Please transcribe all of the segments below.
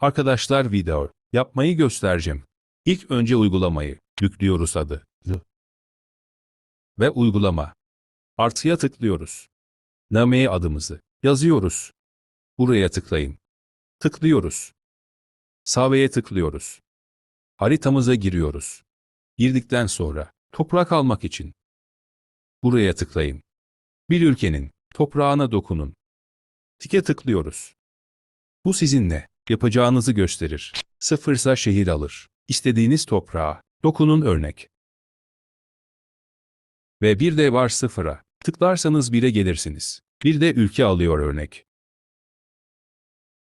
Arkadaşlar video yapmayı göstereceğim. İlk önce uygulamayı yüklüyoruz adı. Ve uygulama. Artıya tıklıyoruz. Name'ye adımızı yazıyoruz. Buraya tıklayın. Tıklıyoruz. Save'ye tıklıyoruz. Haritamıza giriyoruz. Girdikten sonra toprak almak için buraya tıklayın. Bir ülkenin toprağına dokunun. Tike tıklıyoruz. Bu sizinle yapacağınızı gösterir. Sıfırsa şehir alır. İstediğiniz toprağa dokunun örnek. Ve bir de var sıfıra. Tıklarsanız bire gelirsiniz. Bir de ülke alıyor örnek.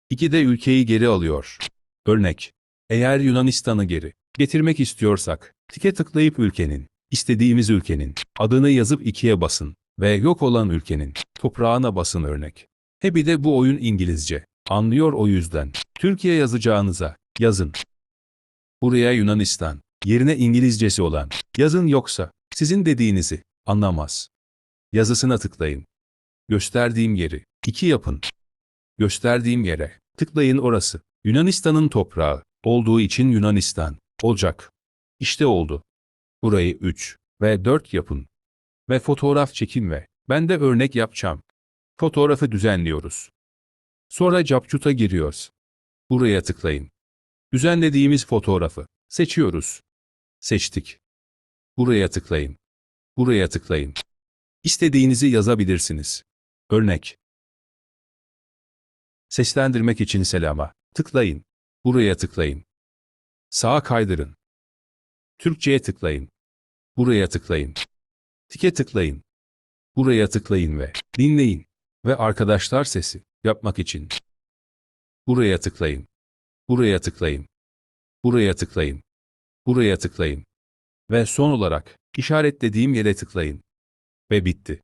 İki de ülkeyi geri alıyor. Örnek. Eğer Yunanistan'ı geri getirmek istiyorsak, tike tıklayıp ülkenin, istediğimiz ülkenin adını yazıp ikiye basın ve yok olan ülkenin toprağına basın örnek. He bir de bu oyun İngilizce. Anlıyor o yüzden. Türkiye yazacağınıza yazın. Buraya Yunanistan, yerine İngilizcesi olan yazın yoksa sizin dediğinizi anlamaz. Yazısına tıklayın. Gösterdiğim yeri iki yapın. Gösterdiğim yere tıklayın orası. Yunanistan'ın toprağı olduğu için Yunanistan olacak. İşte oldu. Burayı 3 ve 4 yapın. Ve fotoğraf çekin ve ben de örnek yapacağım. Fotoğrafı düzenliyoruz. Sonra CapCut'a giriyoruz. Buraya tıklayın. Düzenlediğimiz fotoğrafı seçiyoruz. Seçtik. Buraya tıklayın. Buraya tıklayın. İstediğinizi yazabilirsiniz. Örnek. Seslendirmek için selama. Tıklayın. Buraya tıklayın. Sağa kaydırın. Türkçe'ye tıklayın. Buraya tıklayın. Tike tıklayın. Buraya tıklayın ve dinleyin. Ve arkadaşlar sesi yapmak için. Buraya tıklayın. Buraya tıklayın. Buraya tıklayın. Buraya tıklayın. Ve son olarak işaretlediğim yere tıklayın. Ve bitti.